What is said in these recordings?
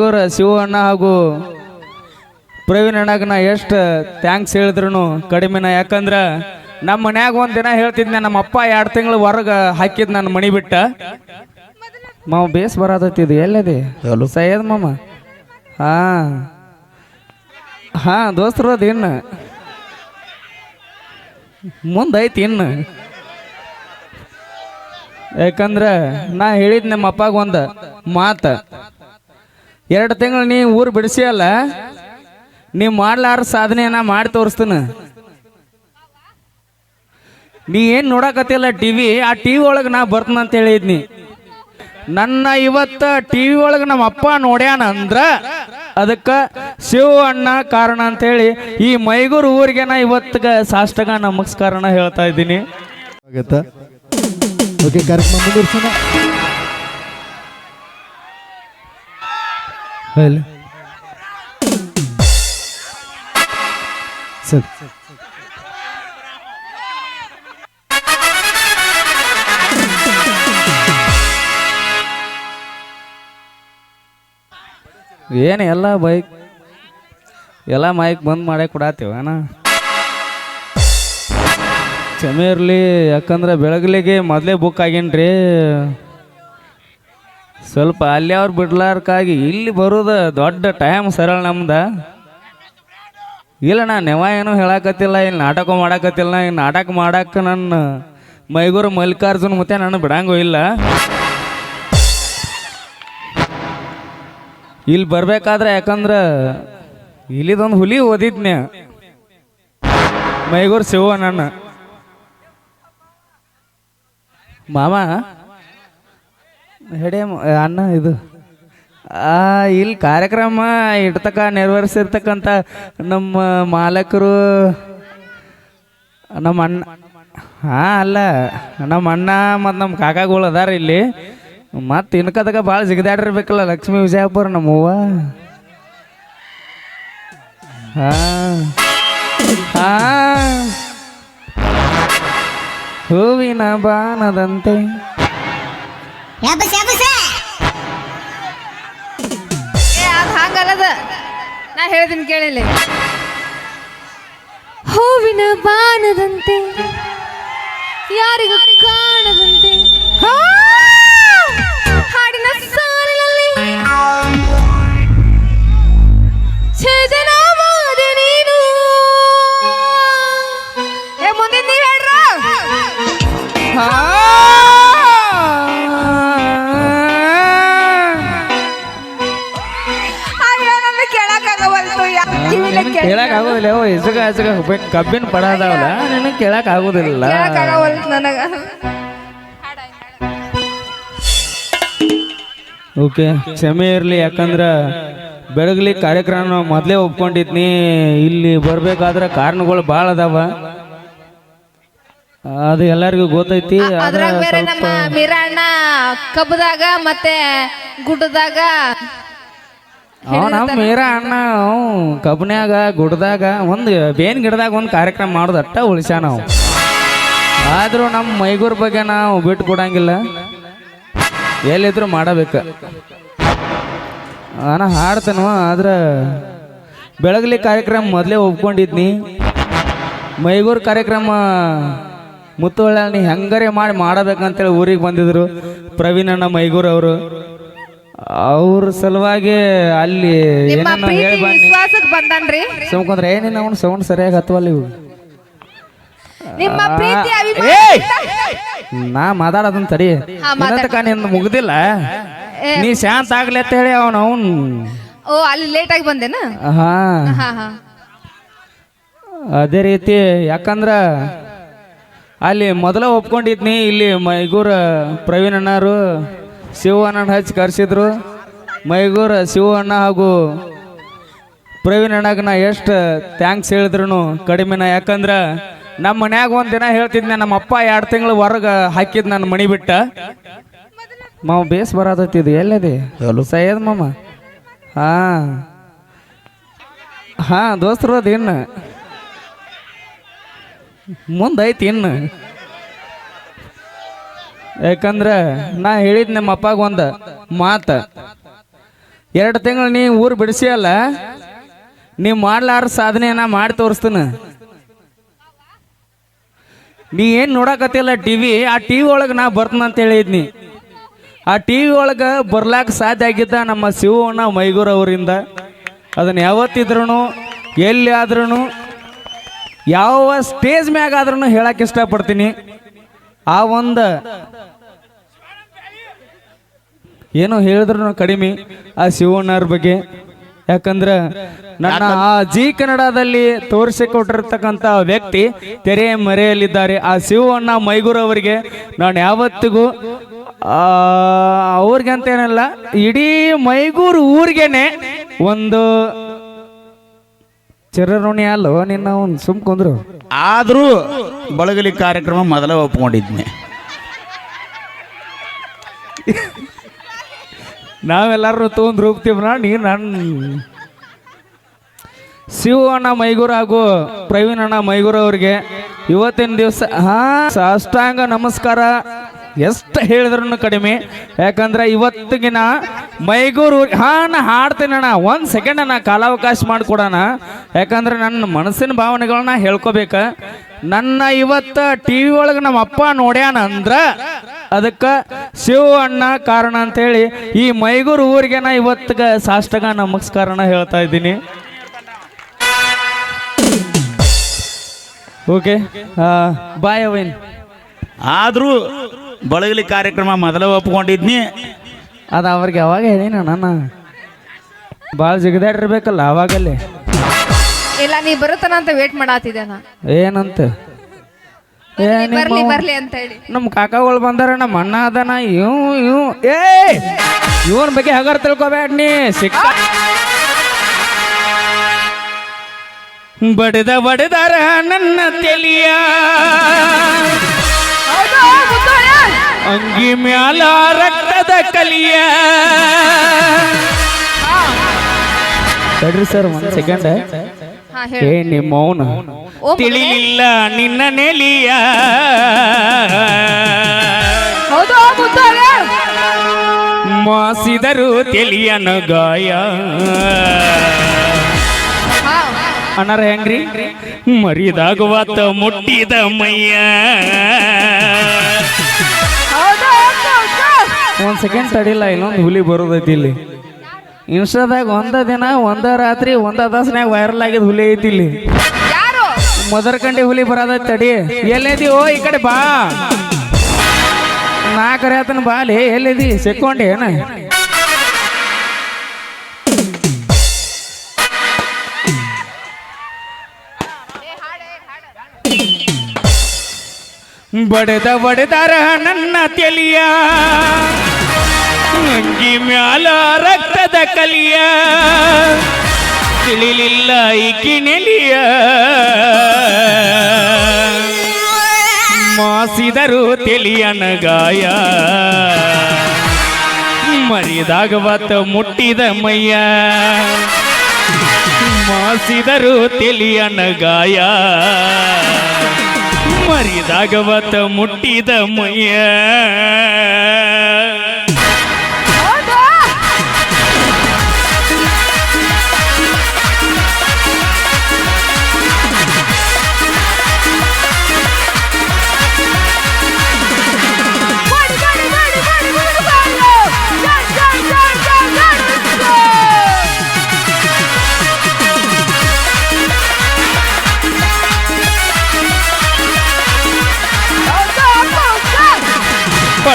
ಇವ್ರ ಶಿವಣ್ಣ ಹಾಗೂ ಪ್ರವೀಣ್ ಅಣ್ಣಗೆ ನಾ ಎಷ್ಟು ಥ್ಯಾಂಕ್ಸ್ ಹೇಳಿದ್ರು ಕಡಿಮೆನ. ಯಾಕಂದ್ರೆ ನಮ್ಮ ಮನ್ಯಾಗ ಒಂದು ದಿನ ಹೇಳ್ತಿದ್ನೆ ನಮ್ಮ ಅಪ್ಪ ಎರಡು ತಿಂಗಳು ಹೊರಗೆ ಹಾಕಿದ್ ನನ್ನ ಮಣಿ ಬಿಟ್ಟ. ಮಾವ ಬೇಸ್ ಬರತೈತಿದ್ ಎಲ್ಲದೆ? ಸೈಯದ್ ಮಾಮ? ಹಾ. ಹಾ ದೋಸ್ತರು ಅದು ಇನ್ನು. ಮುಂದೈತಿ ಇನ್ನು. ಯಾಕಂದ್ರೆ ನಾ ಹೇಳಿದ್ ನಮ್ಮ ಅಪ್ಪಾಗ ಒಂದು ಮಾತು. ಎರಡು ತಿಂಗಳು ನೀ ಊರು ಬಿಡಿಸಿ ಅಲ್ಲ, ನೀ ಮಾಡ್ಲಾರ ಸಾಧನೆಯನ್ನ ಮಾಡಿ ತೋರಿಸ್ತೀನಿ. ನೀ ಏನು ನೋಡಕತ್ತಿಲ್ಲ ಟಿ ವಿ ಆ ಟಿ ವಿ ಒಳಗೆ ನಾ ಬರ್ತೀನಿ ಅಂತ ಹೇಳಿದ್ನಿ. ನನ್ನ ಇವತ್ತ ಟಿ ವಿ ಒಳಗೆ ನಮ್ಮ ಅಪ್ಪ ನೋಡ್ಯಾನ ಅಂದ್ರ ಅದಕ್ಕೆ ಶಿವ ಅಣ್ಣ ಕಾರಣ ಅಂತೇಳಿ ಈ ಮೈಗೂರು ಊರಿಗೆ ನಾ ಇವತ್ತಿಗೆ ಸಾಷ್ಟಗ ನಮಸ್ಕಾರನ ಹೇಳ್ತಾ ಇದ್ದೀನಿ. ಕಾರ್ಯಕ್ರಮ ಮುಂದುವರ್ಸೋಣ ಸರಿ ಏನು ಎಲ್ಲ ಬೈಕ್, ಎಲ್ಲ ಮೈಕ್ ಬಂದ್ ಮಾಡೇ ಕೊಡಾತೀವ ಅಣ್ಣ ಇರಲಿ, ಯಾಕಂದ್ರೆ ಬೆಳಗ್ಲಿಗೆ ಮೊದಲೇ ಬುಕ್ ಆಗೇನ್ರಿ. ಸ್ವಲ್ಪ ಅಲ್ಲಿ ಅವ್ರು ಬಿಡ್ಲಾರ್ಕಾಗಿ ಇಲ್ಲಿ ಬರೋದು ದೊಡ್ಡ ಟೈಮ್ ಸರಳ ನಮ್ದ. ಇಲ್ಲ ನಾ ನೆವ ಏನೂ ಹೇಳಕತ್ತಿಲ್ಲ, ಇಲ್ಲಿ ನಾಟಕ ಮಾಡಕತ್ತಿಲ್ಲ ಇಲ್ಲಿ ನಾಟಕ ಮಾಡಕ್ಕೆ ನನ್ನ ಮೈಗೂರು ಮಲ್ಲಿಕಾರ್ಜುನ್ ಮತ್ತೆ ನಾನು ಬಿಡಂಗೂ ಇಲ್ಲ. ಇಲ್ಲಿ ಬರ್ಬೇಕಾದ್ರೆ ಯಾಕಂದ್ರೆ ಇಲ್ಲಿದೊಂದು ಹುಲಿ ಓದಿದ್ನೆ ಮೈಗೂರು ಶಿವ ನನ್ನ. ಮಾಮ? ಹೆಡೆ ಅನ್ನ ಇದು. ಇಲ್ಲಿ ಕಾರ್ಯಕ್ರಮ ಇಡ್ತಕ್ಕ ನೆರವೇರಿಸಿರ್ತಕ್ಕಂಥ ನಮ್ಮ ಮಾಲಕರು, ನಮ್ಮ ಅಣ್ಣ. ಹಾಂ, ಅಲ್ಲ, ನಮ್ಮ ಅಣ್ಣ ಮತ್ತು ನಮ್ಮ ಕಾಕಾಗಳು ಅದಾರ ಇಲ್ಲಿ. ಮತ್ತು ಇನ್ಕದಕ ಭಾಳ ಜಿಗದಾಡಿರ್ಬೇಕಲ್ಲ ಲಕ್ಷ್ಮೀ ವಿಜಯಪುರ ನಮ್ಮವ್ವ. ಹಾಂ ಹಾಂ. ಹೂವಿನ ಬಾನದಂತೆ ಯಾಬಸ್ ಯಾಬಸ್ ಏ ಅದು ಹಂಗಲ್ಲದ. ನಾ ಹೇಳ್ತೀನಿ ಕೇಳಿಲ್ಲ ಹೂವಿನ ಬಾನದಂತೆ ಯಾರಿಗೂ ಕಾಣದಂತೆ ಹೋಗ್ಬೇಕು ಕಬ್ಬಿನ ಪಡ ಅದಾವಲ್ಲ ನಿನಗೆ ಕೇಳಕ್ ಆಗೋದಿಲ್ಲ. ನನಗ. ಓಕೆ ಕ್ಷಮೆ ಇರಲಿ ಯಾಕಂದ್ರ ಬೆಳಗ್ಲಿ ಕಾರ್ಯಕ್ರಮ ನಾವು ಮೊದಲೇ ಒಪ್ಕೊಂಡಿದ್ನಿ ಇಲ್ಲಿ ಬರ್ಬೇಕಾದ್ರೆ ಕಾರಣಗಳು ಭಾಳ ಅದಾವ. ಅದು ಎಲ್ಲರಿಗೂ ಗೊತ್ತೈತಿ ಆದ್ರೆ ಅದ್ರಾಗ ಬೇರೆ ಸ್ವಲ್ಪ ನಮ್ಮ ಮೀರಣ್ಣ ಕಬ್ಬದಾಗ ಮತ್ತೆ ಗುಡ್ಡದಾಗ ನಮ್ಮ ಮೀರಾ ಅಣ್ಣ ಅವ್ ಕಬ್ನ್ಯಾಗ ಗುಡ್ದಾಗ ಒಂದು ಬೇನ್ ಗಿಡದಾಗ ಒಂದು ಕಾರ್ಯಕ್ರಮ ಮಾಡೋದು ಅಟ್ಟ ಉಳಿಸ್ಯಾನ ನಾವು. ಆದರೂ ನಮ್ಮ ಮೈಗೂರ್ ಬಗ್ಗೆ ನಾವು ಬಿಟ್ಟು ಕೊಡಂಗಿಲ್ಲ. ಎಲ್ಲಿದ್ರು ಮಾಡಬೇಕು. ನಾನು ಹಾಡ್ತೇನೋ ಆದ್ರೆ ಬೆಳಗ್ಲಿ ಕಾರ್ಯಕ್ರಮ ಮೊದಲೇ ಒಪ್ಕೊಂಡಿದ್ನಿ. ಮೈಗೂರು ಕಾರ್ಯಕ್ರಮ ಮುತ್ತುವಳ್ಳಿ ನೀ ಹೆಂಗಾರೆ ಮಾಡಿ ಮಾಡಬೇಕಂತೇಳಿ ಊರಿಗೆ ಬಂದಿದ್ರು ಪ್ರವೀಣ್ ಅಣ್ಣ ಮೈಗೂರ್ ಅವರು. ಅವ್ರ ಸಲುವಾಗಿ ಅಲ್ಲಿ ನಿಮ್ಮ ಏನೇನೋ ಪ್ರೀತಿ ಹೇಳಿ ಬನ್ನಿ ಬಂದನ್ರಿ? ಸುಮ್ಕೊಂಡ್ರೆ ಏನಿಲ್ಲ ಅವ್ನು ಸೌಂಡ್ ಸರಿಯಾಗಿ ಹತ್ತವಲ್ಲ ಇವು ನಿಮ್ಮ ಪ್ರೀತಿ ಅಭಿಮಾನ ಏಯ್! ನಾ ಮಾತಾಡೋದನ್ನ ತಡಿ. ಹಾ, ಮಾತಾಡು. ಮುಗ್ದಿಲ್ಲ. ಏ. ನೀ ಶಾಂತ ಆಗ್ಲಿ ಅಂತ ಹೇಳಿ ಅವನು ಅವನ್. ಓ ಅಲ್ಲಿ ಲೇಟ್ ಆಗಿ ಬಂದೇನ? ಹಾ. ಹಾ ಹಾ. ಅದೇ ರೀತಿ ಯಾಕಂದ್ರ ಅಲ್ಲಿ ಮೊದಲ ಒಪ್ಕೊಂಡಿದ್ನಿ ಇಲ್ಲಿ ಮೈಗೂರ ಪ್ರವೀಣ್ ಅಣ್ಣರು. ಶಿವ ಅಣ್ಣನ ಹಚ್ಚಿ ಕರೆಸಿದ್ರು. ಮೈಗೂರ ಶಿವಣ್ಣ ಹಾಗೂ ಪ್ರವೀಣ್ ಅಣ್ಣಗೆ ನಾ ಎಷ್ಟು ಥ್ಯಾಂಕ್ಸ್ ಹೇಳಿದ್ರು ಕಡಿಮೆನ. ಯಾಕಂದ್ರೆ ನಮ್ಮ ಮನ್ಯಾಗ ಒಂದು ದಿನ ಹೇಳ್ತಿದ್ನ ನಮ್ಮ ಅಪ್ಪ ಎರಡು ತಿಂಗಳು ಹೊರಗೆ ಹಾಕಿದ್ ನನ್ನ ಮಣಿ ಬಿಟ್ಟ. ಮಾವ ಬೇಸ್ ಬರತೈತಿದ್ ಎಲ್ಲದೆ? ಸೈಯದ್ ಮಾಮ? ಹಾ. ಹಾ ದೋಸ್ತರು ಅದು ಇನ್ನು. ಮುಂದೈತಿ ಇನ್ನು. ಯಾಕಂದ್ರೆ ನಾ ಹೇಳಿದ್ ನಿಮ್ಮ ಅಪ್ಪಗ ಒಂದು ಮಾತು. ಎರಡು ತಿಂಗಳು ನೀ ಊರು ಬಿಡಿಸಿಯಲ್ಲ ನೀ ಮಾಡ್ಲಾರ ಸಾಧನೆ ನಾ ಮಾಡಿ ತೋರಿಸ್ತೀನಿ. ನೀ ಏನು ನೋಡಕತ್ತಿಲ್ಲ ಟಿ ವಿ ಆ ಟಿ ವಿ ಒಳಗೆ ನಾ ಬರ್ತೀನಂತ ಅಂತ ಹೇಳಿದ್ನಿ. ಆ ಟಿ ವಿ ಒಳಗೆ ಬರ್ಲಾಕ ಸಾಧ್ಯ ಆಗಿದ್ದ ನಮ್ಮ ಶಿವಣ್ಣ ಮೈಗೂರು ಅವರಿಂದ. ಅದನ್ನು ಯಾವತ್ತಿದ್ರೂ ಎಲ್ಲಿ ಆದ್ರೂ ಯಾವ ಸ್ಟೇಜ್ ಮ್ಯಾಗ ಆದ್ರೂ ಹೇಳಕ್ಕೆ ಇಷ್ಟಪಡ್ತೀನಿ. ಆ ಒಂದು. ಏನು ಹೇಳಿದ್ರು ಕಡಿಮೆ ಆ ಶಿವಣ್ಣವ್ರ ಬಗ್ಗೆ. ಯಾಕಂದ್ರೆ ನನ್ನ ಆ ಜಿ ಕನ್ನಡದಲ್ಲಿ ತೋರಿಸಿಕೊಟ್ಟಿರ್ತಕ್ಕಂಥ ವ್ಯಕ್ತಿ ತೆರೆ ಮರೆಯಲ್ಲಿದ್ದಾರೆ. ಆ ಶಿವಣ್ಣ ಮೈಗೂರು ಅವರಿಗೆ ನಾನು ಯಾವತ್ತಿಗೂ ಆ, ಅವ್ರಿಗೆ ಅಂತ ಏನಲ್ಲ ಇಡೀ ಮೈಗೂರು ಊರಿಗೆನೆ ಒಂದು ಚಿರಋಣಿ ಅಲ್ಲೋ ನಿನ್ನ ಒಂದು ಸುಮ್ ಕುಂದ್ರು. ಆದರೂ ಬಳಗಲಿ ಕಾರ್ಯಕ್ರಮ ಮೊದಲ ಒಪ್ಕೊಂಡಿದ್ನೆ. ನಾವೆಲ್ಲರೂ ತೊಗೊಂಡು ರೂಪ್ತೀವ್ರ ನೀ ನನ್ನ ಶಿವ ಅಣ್ಣ ಮೈಗೂರು ಹಾಗೂ ಪ್ರವೀಣ್ ಅಣ್ಣ ಮೈಗೂರು ಅವ್ರಿಗೆ ಇವತ್ತಿನ ದಿವಸ, ಹಾ, ಸಾಷ್ಟಾಂಗ ನಮಸ್ಕಾರ. ಎಷ್ಟು ಹೇಳಿದ್ರು ಕಡಿಮೆ. ಯಾಕಂದ್ರೆ ಇವತ್ತಿಗಿನ ಮೈಗೂರು ಹಾ, ನಾ ಹಾಡ್ತೀನಿ ಅಣ್ಣ ಒಂದು ಸೆಕೆಂಡ್ ಅಣ್ಣ, ಕಾಲಾವಕಾಶ ಮಾಡಿಕೊಡೋಣ ಯಾಕಂದ್ರೆ ನನ್ನ ಮನಸ್ಸಿನ ಭಾವನೆಗಳನ್ನ ಹೇಳ್ಕೊಬೇಕ. ನನ್ನ ಇವತ್ತ ಟಿ ವಿ ಒಳಗೆ ನಮ್ಮ ಅಪ್ಪ ನೋಡ್ಯಾನ ಅಂದ್ರ ಅದಕ್ಕೆ ಶಿವ ಅಣ್ಣ ಕಾರಣ ಅಂತೇಳಿ ಈ ಮೈಗೂರು ಊರಿಗೆ ನಾ ಇವತ್ತಿಗ ಸಾಷ್ಟಗ ನಮಸ್ಕಾರನ ಹೇಳ್ತಾ ಇದ್ದೀನಿ. ಓಕೆ ಬಾಯ್ ಅವೇನ್. ಆದರೂ ಬಳಗಲಿ ಕಾರ್ಯಕ್ರಮ ಮೊದಲ ಒಪ್ಕೊಂಡಿದ್ನಿ. ಅದು ಅವ್ರಿಗೆ ಅವಾಗ ಹೇಳಿ ನಾನು ಭಾಳ ಜಿಗದಾಡಿರ್ಬೇಕಲ್ಲ ಅವಾಗಲ್ಲೇ ಇಲ್ಲ ನೀ ಬರುತ್ತಾನ ಅಂತ ವೇಟ್ ಮಾಡಾತಿದ್ದೆ ನಾ. ಏನಂತ? ಏ ನೀ ಬರ್ಲಿ ನಿಮ್ಮ ಬರ್ಲಿ ಅಂತ ಹೇಳಿ. ನಮ್ಮ ಕಾಕಾಗಳು ಬಂದಾರ ನಮ್ಮ ಅಣ್ಣ ಅದನ ಇವ್ ಇವ್ ಏ! ಇವನ್ ಬಗ್ಗೆ ಹಗರ್ ತಿಳ್ಕೊಬೇಡ ನೀ ಸಿಕ್ಕ ಬಡಿದ ಬಡಿದಾರ ನನ್ನ ತೆಲಿಯ. ಅಂಗಿ ಮ್ಯಾಲ ರಕ್ತದ ಕಲಿಯ. ತಡ್ರಿ ಸರ್ ಒಂದ್ ಸೆಕೆಂಡ್ ಹಾ ಏ ಮೌನ. ತಿಳಿಲಿಲ್ಲ ನಿನ್ನ ನೆಲಿಯ. ಮಾಸಿದರು ತೆಲಿಯನ ಗಾಯ. ಹಾ. ಅಣ್ಣಾರ ಹೆಂಗ್ರಿ? ಮರಿದಾಗುವತ್ತ ಮುಟ್ಟಿದ ಮಯ್ಯ ಒಂದ್ ಸೆಕೆಂಡ್ ತಡಿಲ್ಲ ಇನ್ನೊಂದು ಹುಲಿ ಬರೋದೈತಿ ಇಲ್ಲಿ. ಇನ್ಸ್ಟಾದಾಗ ಒಂದ ದಿನ ಒಂದ ರಾತ್ರಿ ಒಂದ ತಾಸ್ನ್ಯಾಗ ವೈರಲ್ ಆಗಿದ್ ಹುಲಿ ಐತಿ ಇಲ್ಲಿ. ಯಾರು? ಕಂಡಿ ಹುಲಿ ಬರೋದ ತಡಿ ಎಲ್ಲೈತಿ ಓ ಈ ಕಡೆ ಬಾ. ನಾ ಕರೆಯತನ ಬಾಲಿ ಎಲ್ಲಿದಿ? ಸಿಕ್ಕೊಂಡಿ ಏನ? ಬಡದ ಬಡದಾರ ನನ್ನ ತೆಲಿಯ. ಅಂಗಿ ಮ್ಯಾಲ ರಕ್ತದ ಕಲಿಯ ತಿಳಿಲಿಲ್ಲ ಈಕಿ ನೆಲಿಯ ಮಾಸಿದರು ತೆಲಿಯನ ಗಾಯ ಮರಿದಾಗ ಬತ್ತ ಮುಟ್ಟಿದ ಮೈಯ ಮಾಸಿದರು ತೆಲಿಯನ ಗಾಯ ಮರಿದಾಗ ಬತ್ತ ಮುಟ್ಟಿದ ಮೈಯ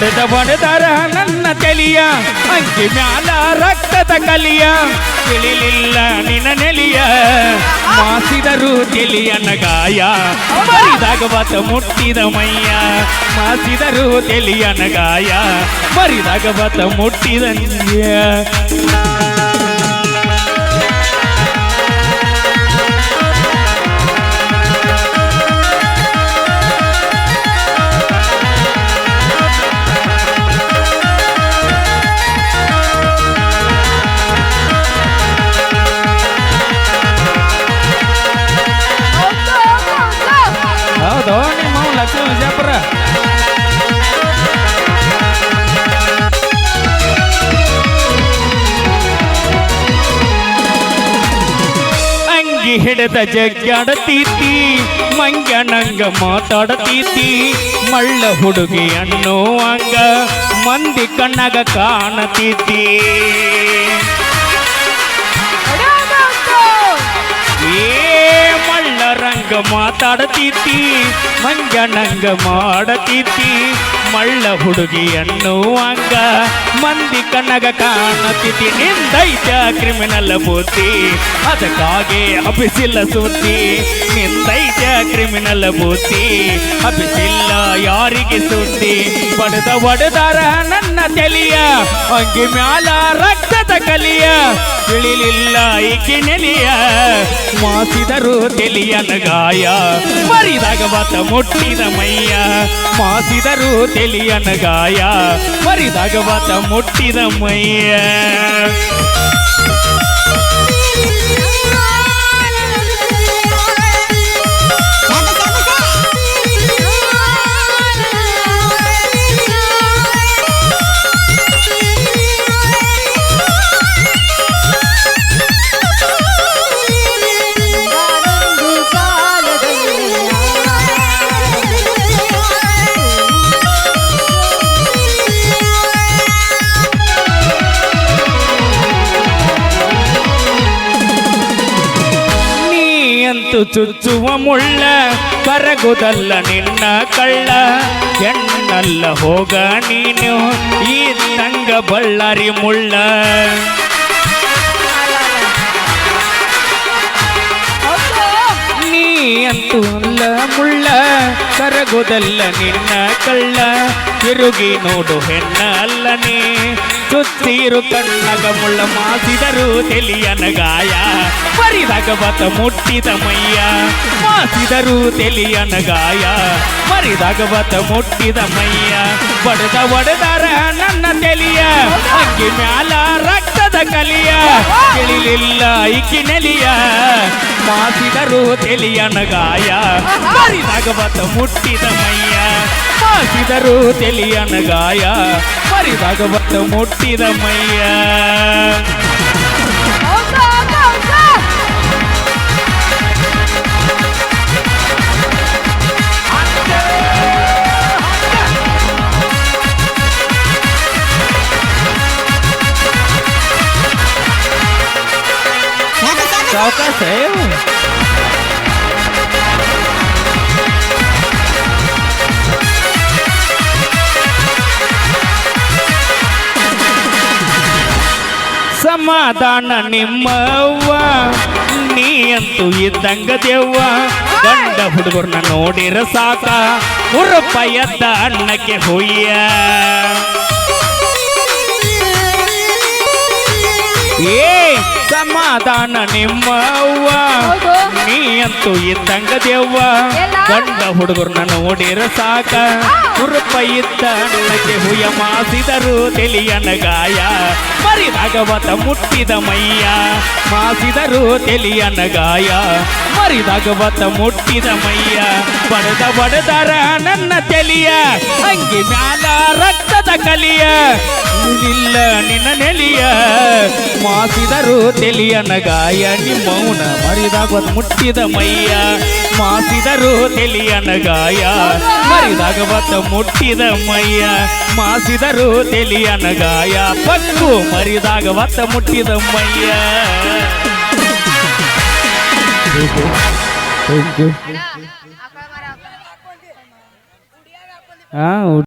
ಪಡೆದ ಹೊಡೆದರ ನನ್ನ ತೆಲಿಯ. ಅಂಕಿ ಮ್ಯಾಲ ರಕ್ತದ ಕಲಿಯ. ತಿಳಿಲಿಲ್ಲ ನಿನ ನೆಲಿಯ. ಮಾಸಿದರು ತಿಳಿಯನ ಗಾಯ. ಮರಿದಾಗ ಬತ್ತ ಮುಟ್ಟಿದ ಮೈಯ. ಮಾಸಿದರು ತಿಳಿಯನ ಗಾಯ. ಮರಿದಾಗ ಬತ್ತ ಮುಟ್ಟಿದ ಅಂಗಿ ಹಿಡಿದ ಜಗ್ಗಾಡತೀತಿ ಮಂಗನಂಗ ಮಾತಾಡತೀತಿ. ಮಳ್ಳ ಹುಡುಗಿ ಅಂಗ ಮಂದಿ ಕಣ್ಣಗ ಕಾಣತೀತಿ. ಮಳ್ಳ ಮಾತಾಡತೀತಿ ಮಾತಾಡತೀತಿ ನಂಗ ಮಾಡತೀತಿ. ಮಳ್ಳ ಹುಡುಗಿಯನ್ನು ಅಂಗ ಮಂದಿ ಕನ್ನಗ ಕಾಣತಿತಿ. ನಿಂದೈತ ಕ್ರಿಮಿನಲ್ ಬೂತಿ ಅದಕ್ಕಾಗಿ ಅಭಿಸಿಲ್ಲ ಸೂತಿ ನಿಂದೈತ ಕ್ರಿಮಿನಲ್ ಬೂತಿ ಅಭಿಸಿಲ್ಲ ಯಾರಿಗೆ ಸೂತಿ ಬಡದ ಒಡೆದಾರ ನನ್ನ ತೆಲಿಯ, ಅಂಗಿ ಮ್ಯಾಲ ರಕ್ತದ ಕಲಿಯ. ತಿಳಿಲಿಲ್ಲ ಈಕೆ ನೆಲೆಯ. ಮಾಸಿದರು ತೆಲಿಯನ ಗಾಯ. ಮರಿದಾಗ ಬಾತ ಮುಟ್ಟಿದ ಮೈಯ. ಮಾಸಿದರು ತೆಲಿಯನ ಗಾಯ. ಮರಿದಾಗ ಬಾತ ಮುಟ್ಟಿದ ಮೈಯ. ಅಂತೂ ಚುಚ್ಚುವ ಮುಳ್ಳ ಕರಗುದಲ್ಲ ನಿನ್ನ ಕಳ್ಳ. ಹೆಣ್ಣಲ್ಲ ಹೋಗ ನೀನು ಈ ತಂಗ ಬಳ್ಳಾರಿ ಮುಳ್ಳ. ನೀ ಅಂತೂ ಅಲ್ಲ ಮುಳ್ಳ ಕರಗುದಲ್ಲ ನಿನ್ನ ಕಳ್ಳ. ತಿರುಗಿ ನೋಡು ಹೆಣ್ಣ ಅಲ್ಲನೇ ಸುತ್ತಿರು ಕಣ್ಣಗ ಮುಳ್ಳ ಮಾಸಿದರು ತೆಲಿಯನ ಗಾಯ. ಮರಿದಾಗ ಬತ ಮುಟ್ಟಿದ ಮಯ್ಯ ಮಾಸಿದರು ತೆಲಿಯನ ಗಾಯ. ಮರಿದಾಗ ಬತ ಮುಟ್ಟಿದ ಮಯ್ಯ ಬಡದ ಒಡೆದಾರ ನನ್ನ ತೆಲಿಯ. ಅಕ್ಕಿ ಮ್ಯಾಲ ರಕ್ತದ ಕಲಿಯ, ತಿಳಿಲಿಲ್ಲ ಇಕ್ಕಿ ನೆಲಿಯ. ಮಾಸಿದರು ತೆಲಿಯನ ಗಾಯ. ಮರಿದಾಗ ಬತ ಮುಟ್ಟಿದ ಮೈಯ. ಮಾಸಿದರು ತೆಲಿಯನ ಗಾಯ. ಮರಿದಾಗ ಬತ ಮುಟ್ಟಿದ ಮೈಯ. ಸಾವಕಾಶ ಸಮಾಧಾನ ನಿಮ್ಮವ್ವ ನೀ ಅಂತೂ ಇದ್ದಂಗ ದೇವ್ವ. ಗಂಡ ಹುಡುಗರ್ನ ನೋಡಿರ ಸಾಕ ಉರುಪಯದ ಅನ್ನಕ್ಕೆ ಹುಯ್ಯ. ಏ ಸಮಾಧಾನ ನಿಮ್ಮವ್ವ. ನೀ ಅಂತೂ ಇದ್ದಂಗ ದೇವ್ವ? ಗಂಡ ಹುಡುಗರ್ನ ನೋಡಿರ ಸಾಕ. ಕುರುಪ ಇದ್ದ ನನಗೆ ಹುಯ್ಯ ಮಾಸಿದರು ತೆಲಿಯನ ಗಾಯ. ಮರಿದಾಗವತ ಮುಟ್ಟಿದ ಮೈಯ ಮಾಸಿದರು ತೆಲಿಯನ ಗಾಯ. ಮರಿದಾಗವತ ಮುಟ್ಟಿದ ಮೈಯ. ಬಡದ ಬಡದರ ನನ್ನ ತೆಲಿಯ. ಅಂಗಿ ಮ್ಯಾಲ ರಕ್ತದ ಕಲಿಯ. ಇಲ್ಲ ನಿನ್ನ ನೆಲಿಯ. ಮಾಸಿದರು ತೆಲಿಯನ ಗಾಯ. ನಿಮ್ಮೌನ ಮರಿದಾಗ ಮುಟ್ಟಿದ ಮೈಯ. ಮಾಸಿದರು ತೆಲಿಯನ ಗಾಯ. ಮರಿದಾಗ ಬತ್ತ ಮುಟ್ಟಿದ ಮೈಯ. ಮಾಸಿದರು ತೆಲಿಯನ ಗಾಯ. ಪಕ್ಕು ಮರಿದಾಗ ಬತ್ತ ಮುಟ್ಟಿದ ಮೈಯ. ಥ್ಯಾಂಕ್ ಯು ಹಾಂ